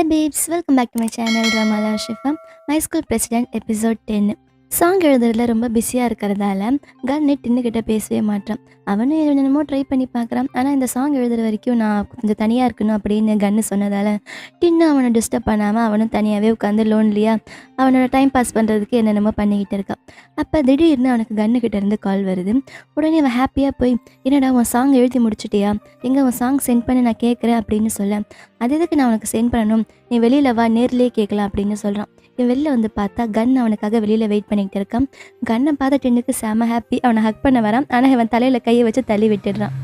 Hi babes welcome back to my channel ரமலா ஷிஃபம் my school president episode 10. Song எழுதுறதுல ரொம்ப பிஸியாக இருக்கிறதால கன்னு டின்னுக்கிட்ட பேசவே மாட்டேன். அவனும் என்னென்னமோ ட்ரை பண்ணி பார்க்குறான். ஆனால் இந்த சாங் எழுதுற வரைக்கும் நான் கொஞ்சம் தனியாக இருக்கணும் அப்படின்னு கன்னு சொன்னதால் டின்னு அவனை டிஸ்டர்ப் பண்ணாமல் அவனும் தனியாகவே உட்காந்து லோன்லியாக அவனோட டைம் பாஸ் பண்ணுறதுக்கு என்னென்னமோ பண்ணிக்கிட்டு இருக்கான் அப்போ திடீர்னு அவனுக்கு கன்னுக்கிட்ட இருந்து கால் வருது. உடனே அவன் ஹாப்பியாக போய் என்னடா உன் சாங் எழுதி முடிச்சிட்டியா? எங்கே உன் சாங் சென்ட் பண்ணி நான் கேட்குறேன் அப்படின்னு சொல்ல. அது எதுக்கு நான் உனக்கு சென்ட் பண்ணணும்? நீ வெளியில் வா நேர்லேயே கேட்கலாம் அப்படின்னு சொல்கிறான் இவன் வெளியில் வந்து பார்த்தா கன் அவனுக்காக வெளியில் வெயிட் பண்ணிக்கிட்டு இருக்கான். கன்னை பார்த்த டென்னுக்கு செம ஹாப்பி அவனை ஹக் பண்ண வரான். ஆனால் இவன் தலையில் கையை வச்சு தள்ளி விட்டுடுறான்.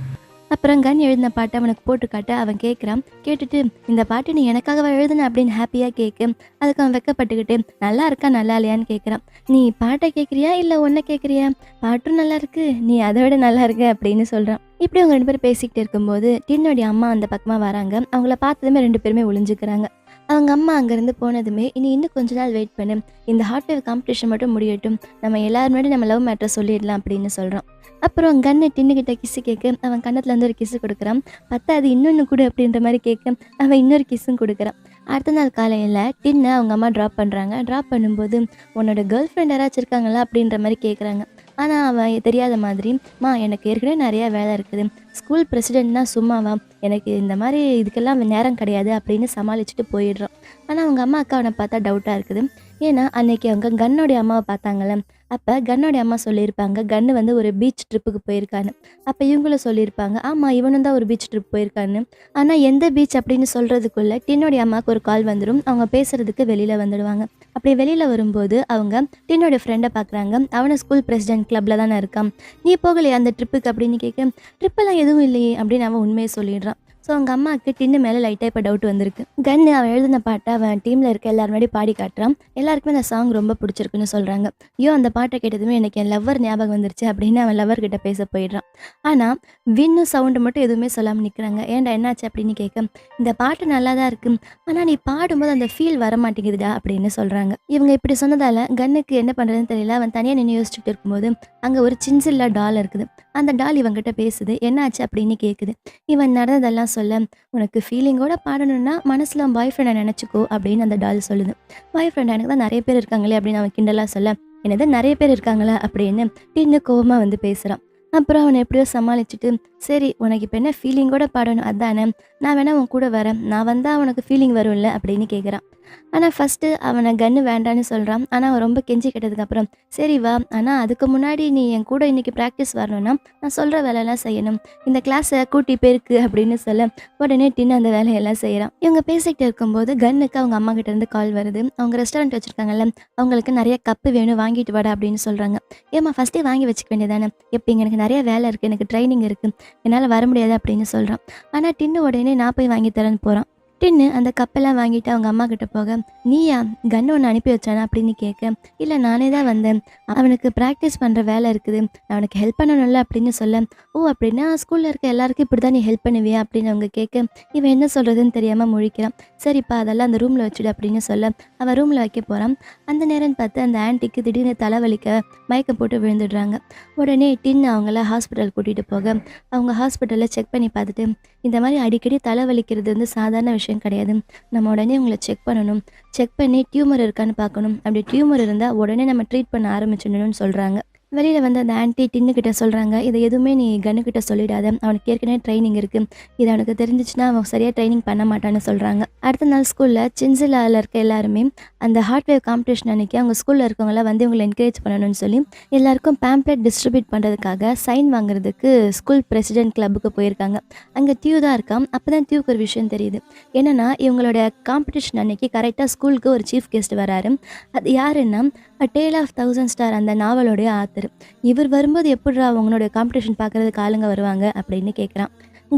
அப்புறம் கன் எழுதின பாட்டை அவனுக்கு போட்டு காட்ட அவன் கேட்குறான் கேட்டுட்டு இந்த பாட்டு நீ எனக்காகவா எழுதுன? அப்படின்னு ஹாப்பியாக கேட்கு அதுக்கு அவன் வெக்கப்பட்டுக்கிட்டு நல்லா இருக்கா? நல்லா இல்லையான்னு கேட்குறான் நீ பாட்டை கேட்குறியா இல்லை ஒன்றை கேட்குறியா பாட்டும் நல்லா இருக்கு. நீ அதை விட நல்லா இருக்க அப்படின்னு சொல்கிறான் இப்படி அவங்க ரெண்டு பேரும் பேசிக்கிட்டு இருக்கும்போது டின்னோடைய அம்மா அந்த பக்கமாக வராங்க. அவங்கள பார்த்ததுமே ரெண்டு பேருமே ஒளிஞ்சுக்கிறாங்க. அவங்க அம்மா அங்கேருந்து போனதுமே இனி இன்னும் கொஞ்ச நாள் வெயிட் பண்ணு. இந்த ஹார்ட் வேவ் காம்படிஷன் மட்டும் முடியட்டும். நம்ம எல்லாரும் முன்னாடி நம்ம லவ் மேட்ரை சொல்லிடலாம் அப்படின்னு சொல்கிறோம் அப்புறம் கண்ணை டின்னுக்கிட்ட கிஸ்ஸு கேட்க அவன் கன்னத்துல இருந்து ஒரு கிஸ்ஸு கொடுக்குறான். பத்தாது இன்னொன்று கொடு அப்படின்ற மாதிரி கேட்க அவன் இன்னொரு கிஸ்ஸும் கொடுக்குறான். அடுத்த நாள் காலையில் டின்னை அவங்க அம்மா ட்ராப் பண்ணுறாங்க ட்ராப் பண்ணும்போது உன்னோட கேர்ள் ஃப்ரெண்ட் யாராச்சும் இருக்காங்களா அப்படின்ற மாதிரி கேட்குறாங்க ஆனால் அவன் தெரியாத மாதிரி மா எனக்கு ஏற்கனவே நிறையா வேலை இருக்குது. ஸ்கூல் பிரசிடென்ட்னா சும்மாவா? எனக்கு இந்த மாதிரி இதுக்கெல்லாம் நேரம் கிடையாது அப்படின்னு சமாளிச்சுட்டு போயிடுறான் ஆனால் அவங்க அம்மா அக்கா அவனை பார்த்தா டவுட்டாக இருக்குது. ஏன்னா அன்னைக்கு அவங்க கன்னோடைய அம்மாவை பார்த்தாங்கல்ல. அப்போ கன்னோடைய அம்மா சொல்லியிருப்பாங்க கன்னு வந்து ஒரு பீச் ட்ரிப்புக்கு போயிருக்கான்னு. அப்போ இவங்களும் சொல்லியிருப்பாங்க ஆமாம் இவனும் தான் ஒரு பீச் ட்ரிப் போயிருக்கான்னு. ஆனால் எந்த பீச் அப்படின்னு சொல்கிறதுக்குள்ளே டின்னோடைய அம்மாவுக்கு ஒரு கால் வந்துடும் அவங்க பேசுகிறதுக்கு வெளியில் வந்துடுவாங்க. அப்படி வெளியில் வரும்போது அவங்க டின்னோடைய ஃப்ரெண்டை பார்க்குறாங்க அவனை ஸ்கூல் பிரசிடென்ட் கிளப்பில் தானே இருக்கான். நீ போகலையா அந்த ட்ரிப்புக்கு அப்படின்னு கேட்க ட்ரிப்பெல்லாம் எதுவும் இல்லையே அப்படின்னு அவன் உண்மையை சொல்லிடுறான். ஸோ அவங்க அம்மாவுக்கு டின்னு மேலே லைட்டாக இப்போ டவுட் வந்திருக்கு. கன்னு அவன் எழுதின பாட்டை அவன் டீமில் இருக்க எல்லாரும் முன்னாடி பாடி காட்டுறான். எல்லாருக்குமே அந்த சாங் ரொம்ப பிடிச்சிருக்குன்னு சொல்கிறாங்க ஐயோ அந்த பாட்டை கேட்டதுமே எனக்கு என் லவ்வர் ஞாபகம் வந்துருச்சு அப்படின்னு அவன் லவ்வர் கிட்ட பேச போயிடுறான். ஆனால் வின்னு சவுண்டு மட்டும் எதுவுமே சொல்லாமல் நிற்கிறாங்க ஏன்டா என்னாச்சு அப்படின்னு கேட்க இந்த பாட்டு நல்லா தான் இருக்கு. ஆனால் நீ பாடும்போது அந்த ஃபீல் வர மாட்டேங்குதுடா அப்படின்னு சொல்கிறாங்க இவங்க இப்படி சொன்னதால் கன்னுக்கு என்ன பண்ணுறதுன்னு தெரியல. அவன் தனியாக நின்று யோசிச்சுட்டு இருக்கும்போது அங்கே ஒரு சின்சில்லா டால் இருக்குது. அந்த டால் இவங்கிட்ட பேசுது. என்னாச்சு அப்படின்னு கேட்குது இவன் நடந்ததெல்லாம் சொல்ல உனக்கு ஃபீலிங்கோட பாடணும்னா மனசில் பாய் ஃப்ரெண்டை நினச்சிக்கோ அப்படின்னு அந்த டால் சொல்லுது. பாய் ஃப்ரெண்ட் எனக்கு தான் நிறைய பேர் இருக்காங்களே அப்படின்னு அவன் கிண்டலாக சொல்ல என்னது நிறைய பேர் இருக்காங்களா? அப்படின்னு டின்னு கோவமாக வந்து பேசுகிறான் அப்புறம் அவனை எப்படியோ சமாளிச்சுட்டு சரி உனக்கு இப்போ என்ன ஃபீலிங்கோட பாடணும்? அதானே நான் வேணா உன் கூட வரேன். நான் வந்தால் அவனுக்கு ஃபீலிங் வரும்ல அப்படின்னு கேட்குறான் ஆனால் ஃபஸ்ட்டு அவனை கன்று வேண்டான்னு சொல்கிறான் ஆனால் அவன் ரொம்ப கெஞ்சி கேட்டதுக்கப்புறம் சரி வா ஆனால் அதுக்கு முன்னாடி நீ என் கூட இன்றைக்கி ப்ராக்டிஸ் வரணும்னா நான் சொல்கிற வேலையெல்லாம் செய்யணும். இந்த கிளாஸை கூட்டி பேருக்கு அப்படின்னு சொல்ல உடனே டின்னு அந்த வேலையெல்லாம் செய்கிறான் இவங்க பேசிக்கிட்டு இருக்கும்போது கன்னுக்கு அவங்க அம்மா கிட்டேருந்து கால் வருது. அவங்க ரெஸ்டாரண்ட் வச்சுருக்காங்கல்ல அவங்களுக்கு நிறைய கப்பு வேணும் வாங்கிட்டு வாடா அப்படின்னு சொல்கிறாங்க ஏம்மா ஃபஸ்ட்டே வாங்கி வச்சுக்க வேண்டியதானே எப்போ எனக்கு நிறைய வேலை இருக்குது எனக்கு ட்ரைனிங் இருக்குது என்னால் வர முடியாது அப்படின்னு சொல்கிறான் ஆனால் டின்னு உடனே நான் போய் வாங்கி தரேன்னு போகிறான் டின்னு அந்த கப்பெல்லாம் வாங்கிட்டு அவங்க அம்மா கிட்ட போக நீயா கன் ஒன்று அனுப்பி வச்சானா? அப்படின்னு கேட்க இல்லை நானே தான் வந்தேன். அவனுக்கு ப்ராக்டிஸ் பண்ணுற வேலை இருக்குது. அவனுக்கு ஹெல்ப் பண்ணணும்ல? அப்படின்னு சொல்ல ஓ அப்படின்னா ஸ்கூலில் இருக்க எல்லாருக்கும் இப்படி தான் நீ ஹெல்ப் பண்ணுவியா? அப்படின்னு அவங்க கேட்க இவன் என்ன சொல்கிறதுன்னு தெரியாமல் முழிக்கிறான். சரிப்பா அதெல்லாம் அந்த ரூமில் வச்சுடு அப்படின்னு சொல்ல அவன் ரூமில் வைக்க போகிறான் அந்த நேரம் பார்த்து அந்த ஆன்ட்டிக்கு திடீர்னு தலைவலிக்க மயக்கம் போட்டு விழுந்துடுறாங்க. உடனே டின்னு அவங்கள ஹாஸ்பிட்டல் கூட்டிகிட்டு போக அவங்க ஹாஸ்பிட்டலில் செக் பண்ணி பார்த்துட்டு இந்த மாதிரி அடிக்கடி தலைவலிக்கிறது வந்து சாதாரண விஷயம் கிடையாது. நம்ம உடனே உங்களை செக் பண்ணணும். செக் பண்ணி டியூமர் இருக்கான்னு பார்க்கணும். அப்படி டியூமர் இருந்தால் உடனே நம்ம ட்ரீட் பண்ண ஆரம்பிச்சிடணும்னு சொல்கிறாங்க வெளியில் வந்து அந்த ஆன்ட்டி டின்னுக்கிட்ட சொல்கிறாங்க இதை எதுவுமே நீ கன்னுக்கிட்ட சொல்லிடாத. அவனுக்கு ஏற்கனவே ட்ரைனிங் இருக்குது இது அவனுக்கு தெரிஞ்சிச்சுன்னா அவன் சரியாக ட்ரைனிங் பண்ண மாட்டான்னு சொல்கிறாங்க அடுத்த நாள் ஸ்கூலில் சின்சிலாவில் இருக்க எல்லாருமே அந்த ஹார்ட்வேர் காம்படிஷன் அன்றைக்கி அவங்க ஸ்கூலில் இருக்கவங்களாம் வந்து இவங்களை என்கரேஜ் பண்ணணும்னு சொல்லி எல்லாருக்கும் பேம்ப்ளெட் டிஸ்ட்ரிபியூட் பண்ணுறதுக்காக சைன் வாங்குறதுக்கு ஸ்கூல் பிரசிடென்ட் கிளப்புக்கு போயிருக்காங்க. அங்கே டியூ தான் இருக்கான் அப்போ தான் டியூக்கு ஒரு விஷயம் தெரியுது. என்னென்னா இவங்களோட காம்படிஷன் அன்றைக்கி கரெக்டாக ஸ்கூலுக்கு ஒரு சீஃப் கெஸ்ட் வராரு. அது யாருன்னா டேல் ஆஃப் தௌசண்ட் ஸ்டார் அந்த நாவலோடைய ஒருத்தர் இவர் வரும்போது எப்படிரா உங்களுடைய காம்படிஷன் பார்க்குறதுக்கு ஆளுங்க வருவாங்க அப்படின்னு கேட்குறான்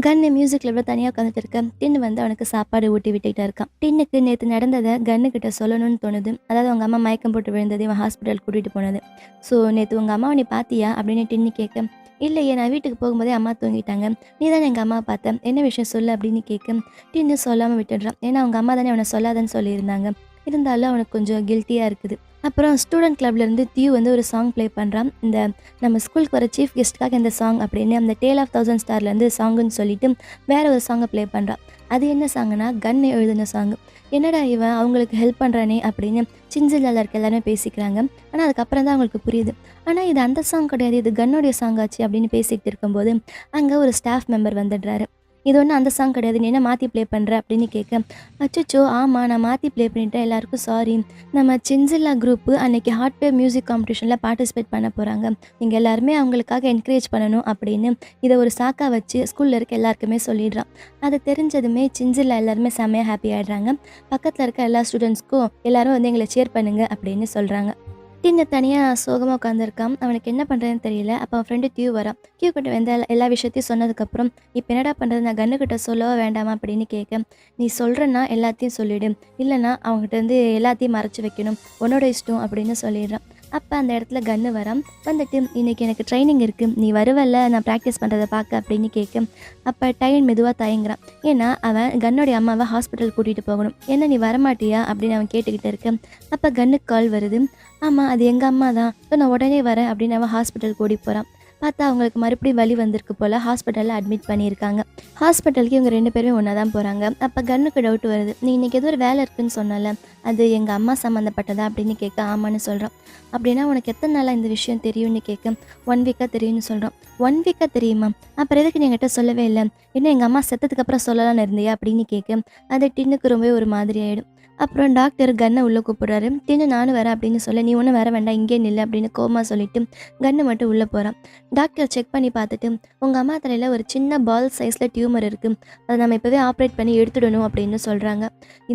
கன்னு மியூசிக்கில் எவ்வளோ தனியாக உட்காந்துட்டு இருக்கேன் டின்னு வந்து அவனுக்கு சாப்பாடு ஊட்டி விட்டுக்கிட்டு இருக்கான். டின்னுக்கு நேற்று நடந்ததை கன்னு கிட்ட சொல்லணும்னு தோணுது. அதாவது உங்கள் அம்மா மயக்கம் போட்டு விழுந்தது இவன் ஹாஸ்பிட்டல் கூட்டிகிட்டு போனது. ஸோ நேற்று உங்கள் அம்மாவை நீ பார்த்தியா அப்படின்னு டின்னு கேட்க இல்லையே நான் வீட்டுக்கு போகும்போதே அம்மா தூங்கிட்டாங்க. நீ தானே எங்கள் அம்மா பார்த்தேன் என்ன விஷயம் சொல்லு அப்படின்னு கேட்க டின்னு சொல்லாமல் விட்டுடுறான். ஏன்னா அவங்க அம்மா தானே அவனை சொல்லாதன்னு சொல்லியிருந்தாங்க. இருந்தாலும் அவனுக்கு கொஞ்சம் கில்ட்டியாக இருக்குது. அப்புறம் ஸ்டூடெண்ட் கிளப்லேருந்து தியூ வந்து ஒரு சாங் ப்ளே பண்ணுறான் இந்த நம்ம ஸ்கூலுக்கு வர சீஃப் கெஸ்ட்காக இந்த சாங் அப்படின்னு அந்த டேல் ஆஃப் தௌசண்ட் ஸ்டார்லேருந்து சாங்குன்னு சொல்லிட்டு வேற ஒரு சாங்கை ப்ளே பண்ணுறான் அது என்ன சாங்குனா கன் எழுதின சாங் என்னடா இவன் அவங்களுக்கு ஹெல்ப் பண்ணுறானே அப்படின்னு சின்சிலால இருக்க எல்லாருமே பேசிக்கிறாங்க. ஆனால் அதுக்கப்புறம் தான் அவங்களுக்கு புரியுது. ஆனால் இது அந்த சாங் கிடையாது இது கன்னுடைய சாங் ஆச்சு அப்படின்னு பேசிக்கிட்டு இருக்கும்போது அங்கே ஒரு ஸ்டாஃப் மெம்பர் வந்துடுறாரு. இது ஒன்றும் அந்த சாங் கிடையாது. நீ என்ன மாற்றி ப்ளே பண்ணுற அப்படின்னு கேட்க அச்சச்சோ ஆமாம் நான் மாற்றி ப்ளே பண்ணிட்டேன். எல்லாருக்கும் சாரி நம்ம சின்சில்லா குரூப்பு அன்னைக்கு ஹார்ட்வேர் மியூசிக் காம்படிஷனில் பார்ட்டிசிபேட் பண்ண போகிறாங்க நீங்கள் எல்லாருமே அவங்களுக்காக என்கரேஜ் பண்ணணும் அப்படின்னு இதை ஒரு சாக்கா வச்சு ஸ்கூலில் இருக்க எல்லாருக்குமே சொல்லிடுறான் அதை தெரிஞ்சதுமே சின்சில்லா எல்லாருமே செம்மையாக ஹாப்பி ஆகிடுறாங்க பக்கத்தில் இருக்க எல்லா ஸ்டூடெண்ட்ஸ்க்கும் எல்லாரும் வந்து எங்களை சேர் பண்ணுங்க அப்படின்னு சொல்கிறாங்க டின்னு தனியாக சோகமாக உட்காந்துருக்கான் அவனுக்கு என்ன பண்ணுறதுன்னு தெரியல. அப்போ அவன் ஃப்ரெண்டு டியூ வரான். டியூ கிட்ட வந்து எல்லா- எல்லா விஷயத்தையும் சொன்னதுக்கப்புறம் இப்போ என்னடா பண்ணுறது நான் கண்ணுக்கிட்ட சொல்லவா வேண்டாமா? அப்படின்னு கேட்க நீ சொல்கிறேன்னா எல்லாத்தையும் சொல்லிவிடு இல்லைன்னா அவங்ககிட்ட வந்து எல்லாத்தையும் மறைச்சி வைக்கணும். உன்னோட இஷ்டம் அப்படின்னு சொல்லிடுறான். அப்போ அந்த இடத்துல கன்று வரான் வந்துட்டு இன்றைக்கி எனக்கு ட்ரைனிங் இருக்குது நீ வருவல்ல? நான் ப்ராக்டிஸ் பண்ணுறதை பார்க்க அப்படின்னு கேட்கும் அப்போ டைன் மெதுவாக தயங்குறான். ஏன்னா அவன் கன்னுடைய அம்மாவை ஹாஸ்பிட்டல் கூட்டிகிட்டு போகணும். என்ன நீ வரமாட்டியா? அப்படின்னு அவன் கேட்டுக்கிட்டு இருக்கேன். அப்போ கன்னுக்கு கால் வருது. ஆமாம் அது எங்கள் அம்மா தான். இப்போ நான் உடனே வரேன் அப்படின்னு அவன் ஹாஸ்பிட்டல் கூடி போகிறான் பார்த்தா அவங்களுக்கு மறுபடியும் வலி வந்திருக்கு போல் ஹாஸ்பிட்டலில் அட்மிட் பண்ணியிருக்காங்க. ஹாஸ்பிட்டலுக்கு இவங்க ரெண்டு பேருமே ஒன்றா தான் போகிறாங்க அப்போ கன்னுக்கு டவுட் வருது. நீ இன்றைக்கி ஏதோ ஒரு வேலை இருக்குன்னு சொன்னல. அது எங்கள் அம்மா சம்மந்தப்பட்டதா அப்படின்னு கேட்க ஆமான்னு சொல்கிறோம் அப்படின்னா உனக்கு எத்தனை நாளாக இந்த விஷயம் தெரியும்னு கேட்க ஒன் வீக்காக தெரியும்னு சொல்கிறோம் ஒன் வீக்காக தெரியுமா? அப்புறம் எதுக்கு நீ சொல்லவே இல்லை? என்ன எங்கள் அம்மா செத்ததுக்கு அப்புறம் சொல்லலாம்னு இருந்தியா அப்படின்னு கேட்க அது டின்னுக்கு ரொம்பவே ஒரு மாதிரி ஆகிடும் அப்புறம் டாக்டர் கன்னை உள்ளே கூப்பிடுறாரு. தின்னு நானும் வரேன் அப்படின்னு சொல்ல. நீ ஒன்றும் வர வேண்டாம் இங்கே நில்லை அப்படின்னு கோமா சொல்லிட்டு கன்னை மட்டும் உள்ளே போகிறான் டாக்டர் செக் பண்ணி பார்த்துட்டு உங்கள் அம்மா தலையில் ஒரு சின்ன பால் சைஸில் டியூமர் இருக்குது அதை நம்ம இப்போவே ஆப்ரேட் பண்ணி எடுத்துடணும் அப்படின்னு சொல்கிறாங்க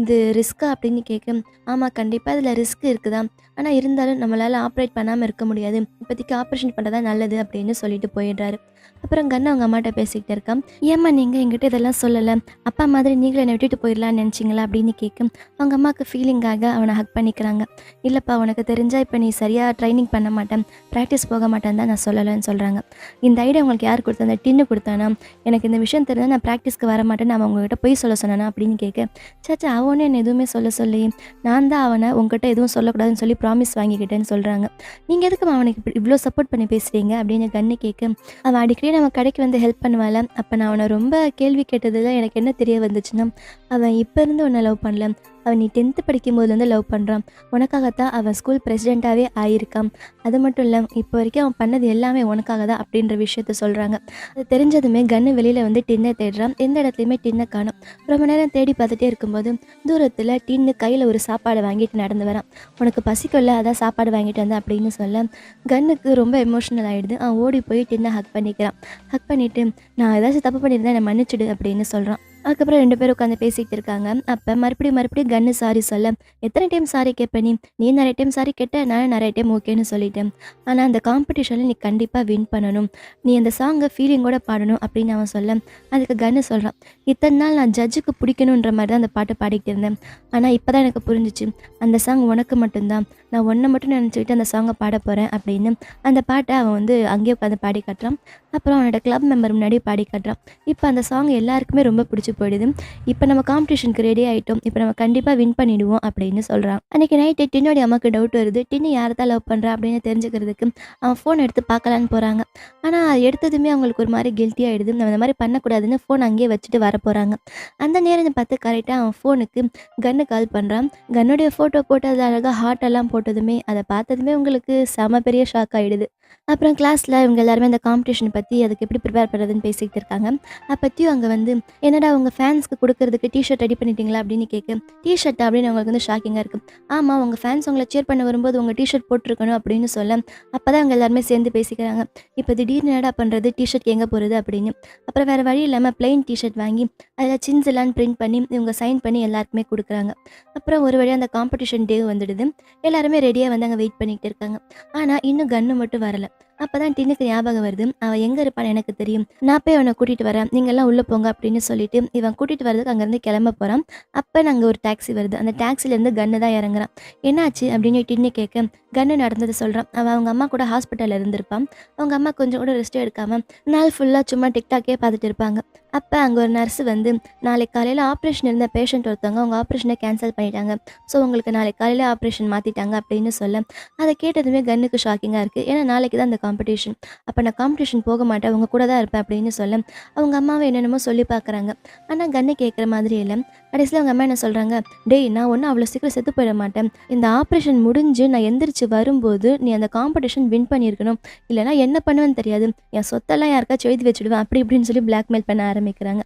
இது ரிஸ்க்கா அப்படின்னு கேட்க ஆமாம் கண்டிப்பாக அதில் ரிஸ்க் இருக்குதா? ஆனால் இருந்தாலும் நம்மளால் ஆப்ரேட் பண்ணாமல் இருக்க முடியாது. இப்போதைக்கு ஆப்ரேஷன் பண்ணுறதா நல்லது அப்படின்னு சொல்லிட்டு போயிடுறாரு. அப்புறம் கண்ணு அவங்க அம்மாட்ட பேசிக்கிட்டு இருக்கான். ஏம்மா நீங்கள் எங்கிட்ட இதெல்லாம் சொல்லலை. அப்பா மாதிரி நீங்களும் என்னை விட்டுட்டு போயிடலாம்னு நினச்சிங்களா? அப்படின்னு கேட்கும் அவங்க அம்மாவுக்கு ஃபீலிங்காக அவனை ஹக் பண்ணிக்கிறாங்க. இல்லைப்பா உனக்கு தெரிஞ்சால் இப்போ நீ சரியாக ட்ரைனிங் பண்ண மாட்டேன். ப்ராக்டிஸ் போக மாட்டேன் தான் நான் சொல்லலைன்னு சொல்கிறாங்க இந்த ஐடியா உங்களுக்கு யார் கொடுத்தா அந்த டின்னு கொடுத்தானா? எனக்கு இந்த விஷயம் தெரிஞ்சால் நான் ப்ராக்டிஸ்க்கு வர மாட்டேன் நான் அவங்ககிட்ட போய் சொல்ல சொன்னேனா அப்படின்னு கேட்க சாச்சா அவனே என்ன எதுவுமே சொல்ல சொல்லி நான் தான் அவனை உங்ககிட்ட எதுவும் சொல்லக்கூடாதுன்னு சொல்லி ப்ராமிஸ் வாங்கிக்கிட்டேன்னு சொல்கிறாங்க நீங்கள் எதுக்கு அவனுக்கு இப்படி இவ்வளோ சப்போர்ட் பண்ணி பேசுகிறீங்க அப்படின்னு கண்ணு கேட்க அவன் அடிக்கடி நம்ம கடைக்கு வந்து ஹெல்ப் பண்ணுவாள் அப்போ நான் அவனை ரொம்ப கேள்வி கேட்டதில் எனக்கு என்ன தெரிய வந்துச்சுன்னா அவன் இப்போ இருந்து உன்னை லவ் பண்ணல. அவன் நீ டென்த்து படிக்கும் போதுலேருந்து லவ் பண்ணுறான் உனக்காகத்தான் அவன் ஸ்கூல் பிரசிடெண்ட்டாகவே ஆயிருக்கான். அது மட்டும் இல்லை இப்போ வரைக்கும் அவன் பண்ணது எல்லாமே உனக்காக தான் அப்படின்ற விஷயத்த சொல்கிறாங்க அது தெரிஞ்சதுமே கன்னு வெளியில் வந்து டின்னை தேடுறான். எந்த இடத்துலையுமே டின்னை காணும். ரொம்ப நேரம் தேடி பார்த்துட்டே இருக்கும்போது தூரத்தில் டின்னு கையில் ஒரு சாப்பாடு வாங்கிட்டு நடந்து வரான். உனக்கு பசிக்கல அதான் சாப்பாடு வாங்கிட்டு வந்தேன் அப்படின்னு சொல்ல கன்னுக்கு ரொம்ப எமோஷனல் ஆகிடுது அவன் ஓடி போய் டின்னை ஹக் பண்ணிக்கிறான். ஹக் பண்ணிவிட்டு நான் ஏதாச்சும் தப்பு பண்ணியிருந்தேன் என்னை மன்னிச்சிடு அப்படின்னு சொல்கிறான் அதுக்கப்புறம் ரெண்டு பேரும் உட்காந்து பேசிக்கிட்டு இருக்காங்க. அப்போ மறுபடியும் மறுபடியும் கன்னு சாரி சொல்ல. எத்தனை டைம் சாரி கேட்ப நீ? நீ நிறைய டைம் சாரி கேட்ட நான் நிறைய டைம் ஓகேன்னு சொல்லிட்டேன். ஆனால் அந்த காம்படிஷனில் நீ கண்டிப்பாக வின் பண்ணணும். நீ அந்த சாங்கை ஃபீலிங்கோட பாடணும் அப்படின்னு அவன் சொல்ல. அதுக்கு கன்னு சொல்கிறான் இத்தனை நாள் நான் ஜட்ஜுக்கு பிடிக்கணுன்ற மாதிரி தான் அந்த பாட்டை பாடிக்கிட்டு இருந்தேன். ஆனால் இப்போ தான் எனக்கு புரிஞ்சிச்சு. அந்த சாங் உனக்கு மட்டும்தான். நான் ஒன்றை மட்டும் நினச்சிக்கிட்டு அந்த சாங்கை பாட போகிறேன் அப்படின்னு. அந்த பாட்டை அவன் வந்து அங்கேயே உட்காந்து பாடி காட்டுறான். அப்புறம் அவனோட கிளப் மெம்பர் முன்னாடி பாடி காட்டுறான். இப்போ அந்த சாங் எல்லாருக்குமே ரொம்ப பிடிச்சி போயிடுது. இப்போ நம்ம காம்படிஷனுக்கு ரெடி ஆகிட்டோம் இப்போ நம்ம கண்டிப்பாக வின் பண்ணிடுவோம் அப்படின்னு சொல்கிறான் அன்றைக்கி நைட்டு டின்னோடைய அம்மாவுக்கு டவுட் வருது. டின்னு யாரை தான் லவ் பண்ணுறா அப்படின்னு தெரிஞ்சுக்கிறதுக்கு அவன் ஃபோன் எடுத்து பார்க்கலான்னு போகிறாங்க ஆனால் அது எடுத்ததுமே அவங்களுக்கு ஒரு மாதிரி கில்ட்டி ஆகிடுது நம்ம இந்த மாதிரி பண்ணக்கூடாதுன்னு ஃபோன் அங்கேயே வச்சுட்டு வர போகிறாங்க அந்த நேரம் பார்த்து கரெக்டாக அவன் ஃபோனுக்கு கன்னு கால் பண்ணுறான் கன்னுடைய ஃபோட்டோ போட்டு அதில் அழகாக ஹார்ட் எல்லாம் போட்டதுமே அதை பார்த்ததுமே உங்களுக்கு செம பெரிய ஷாக் ஆகிடுது அப்புறம் கிளாஸில் இவங்க எல்லாருமே அந்த காம்படிஷன் பற்றி அதுக்கு எப்படி ப்ரிப்பேர் பண்ணுறதுன்னு பேசிக்கிட்டு இருக்காங்க. அப்பற்றியும் அங்கே வந்து என்னடா உங்கள் ஃபேன்ஸ்க்கு கொடுக்கறதுக்கு டிஷர்ட் ரெடி பண்ணிட்டீங்களா? அப்படின்னு கேட்க டிஷர்ட் அப்படின்னு அவங்களுக்கு வந்து ஷாக்கிங்காக இருக்கும் ஆமாம் உங்கள் ஃபேன்ஸ் உங்களை சேர் பண்ண வரும்போது உங்கள் டிஷர்ட் போட்டிருக்கணும் அப்படின்னு சொல்ல அப்போ தான் அவங்க எல்லாருமே சேர்ந்து பேசிக்கிறாங்க. இப்போ திடீர்னு என்னடா பண்ணுறது டிஷர்ட் எங்கே போகிறது அப்படின்னு. அப்புறம் வேறு வழி இல்லாமல் பிளெயின் டிஷர்ட் வாங்கி அதில் சின்ஸ் எல்லாம் பிரிண்ட் பண்ணி இவங்க சைன் பண்ணி எல்லாருக்குமே கொடுக்குறாங்க. அப்புறம் ஒரு வழியாக அந்த காம்படிஷன் டே வந்துடுது. எல்லாருமே ரெடியாக வந்து அங்கே வெயிட் பண்ணிகிட்டு இருக்காங்க. ஆனால் இன்னும் கன்று மட்டும் வரல. அப்பதான் டின்னுக்கு ஞாபகம் வருது. அவன் எங்கே இருப்பான்னு எனக்கு தெரியும். நான் போய் அவனை கூட்டிகிட்டு வரேன். நீங்கள்லாம் உள்ளே போங்க அப்படின்னு சொல்லிட்டு இவன் கூட்டிகிட்டு வரதுக்கு அங்கேருந்து கிளம்ப போகிறான் அப்போ நாங்கள் ஒரு டாக்ஸி வருது. அந்த டாக்ஸிலேருந்து கன்னு தான் இறங்குறான். என்னாச்சு அப்படின்னு டின்னு கேட்க கன்னு நடந்தது சொல்கிறான் அவன் அவங்க அம்மா கூட ஹாஸ்பிட்டலில் இருந்திருப்பான். அவங்க அம்மா கொஞ்சம் கூட ரெஸ்ட் எடுக்காமல் நாள் ஃபுல்லாக சும்மா டிக்டாக்கே பார்த்துட்டு இருப்பாங்க. அப்போ அங்கே ஒரு நர்ஸ் வந்து நாளைக்கு காலையில் ஆப்ரேஷன் இருந்த பேஷண்ட் ஒருத்தவங்க அவங்க ஆப்ரேஷனை கேன்சல் பண்ணிட்டாங்க. ஸோ உங்களுக்கு நாளைக்கு காலையில் ஆப்ரேஷன் மாற்றிட்டாங்க அப்படின்னு சொல்ல. அதை கேட்டதுமே கன்னுக்கு ஷாக்கிங்காக இருக்குது ஏன்னா நாளைக்கு தான் அந்த காம்படிஷன் அப்போ நான் காம்படிஷன் போக மாட்டேன். அவங்க கூட தான் இருப்பேன் அப்படின்னு சொல்ல அவங்க அம்மாவை என்னென்னமோ சொல்லி பார்க்குறாங்க. ஆனால் கண்ணை கேட்குற மாதிரி இல்லை. கடைசியில் அவங்க அம்மா என்ன சொல்கிறாங்க டேய் நான் ஒன்றும் அவ்வளோ சீக்கிரம் செத்து போயிட மாட்டேன். இந்த ஆப்ரேஷன் முடிஞ்சு நான் எந்திரிச்சு வரும்போது நீ அந்த காம்படிஷன் வின் பண்ணியிருக்கணும். இல்லைனா என்ன பண்ணுவேன்னு தெரியாது. என் சொத்தெல்லாம் யாருக்காச்சும் எழுதி வச்சுடுவேன். அப்படி இப்படின்னு சொல்லி பிளாக்மெயில் பண்ண ஆரம்பிக்கிறாங்க.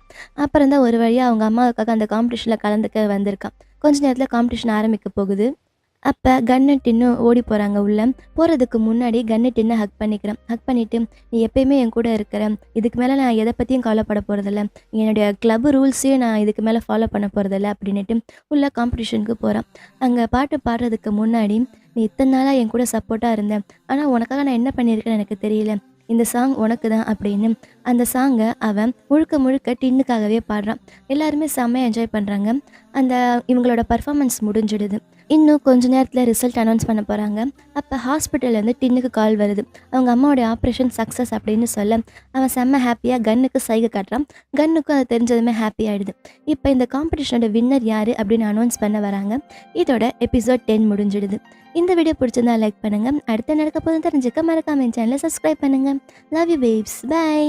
அப்புறம் தான் ஒரு வழியாக அவங்க அம்மாவுக்காக அந்த காம்படிஷனில் கலந்துக்க வந்திருக்கான். கொஞ்ச நேரத்தில் காம்படிஷன் ஆரம்பிக்க போகுது. அப்போ கன்னு டின்னு ஓடி போகிறாங்க உள்ள. போகிறதுக்கு முன்னாடி கன்னு டின்னை ஹக் பண்ணிக்கிறேன். ஹக் பண்ணிவிட்டு நீ எப்பயுமே என் கூட இருக்கிற. இதுக்கு மேலே நான் எதை பற்றியும் கவலைப்பட போகிறதில்ல என்னுடைய கிளப் ரூல்ஸையும் நான் இதுக்கு மேலே ஃபாலோ பண்ண போகிறதில்ல அப்படின்ட்டு உள்ள காம்படிஷனுக்கு போகிறான் அங்கே பாட்டு பாடுறதுக்கு முன்னாடி நீ இத்தனை நாளாக என் கூட சப்போர்ட்டாக இருந்தேன் ஆனால் உனக்காக நான் என்ன பண்ணியிருக்கேன்னு எனக்கு தெரியல. இந்த சாங் உனக்கு தான் அப்படின்னு. அந்த சாங்கை அவன் முழுக்க முழுக்க டின்னுக்காகவே பாடுறான். எல்லாருமே செம்மையாக என்ஜாய் பண்ணுறாங்க அந்த இவங்களோட பர்ஃபார்மன்ஸ் முடிஞ்சிடுது. இன்னும் கொஞ்ச நேரத்தில் ரிசல்ட் அனௌன்ஸ் பண்ண போகிறாங்க அப்போ ஹாஸ்பிட்டல்லேருந்து டின்னுக்கு கால் வருது. அவங்க அம்மாவுடைய ஆப்ரேஷன் சக்ஸஸ் அப்படின்னு சொல்ல அவன் செம்ம ஹாப்பியாக கன்னுக்கு சைகை காட்டுறான். கன்னுக்கும் அது தெரிஞ்சதுமே ஹாப்பி ஆகிடுது இப்போ இந்த காம்படிஷனோட வின்னர் யார் அப்படின்னு அனௌன்ஸ் பண்ண வராங்க. இதோட எபிசோட் டென் முடிஞ்சிடுது. இந்த வீடியோ பிடிச்சிருந்தா லைக் பண்ணுங்கள் அடுத்த நடக்க போதும் தெரிஞ்சுக்க மறக்காம என் சேனலை சப்ஸ்கிரைப் பண்ணுங்கள் லவ் யூ பேப்ஸ் பை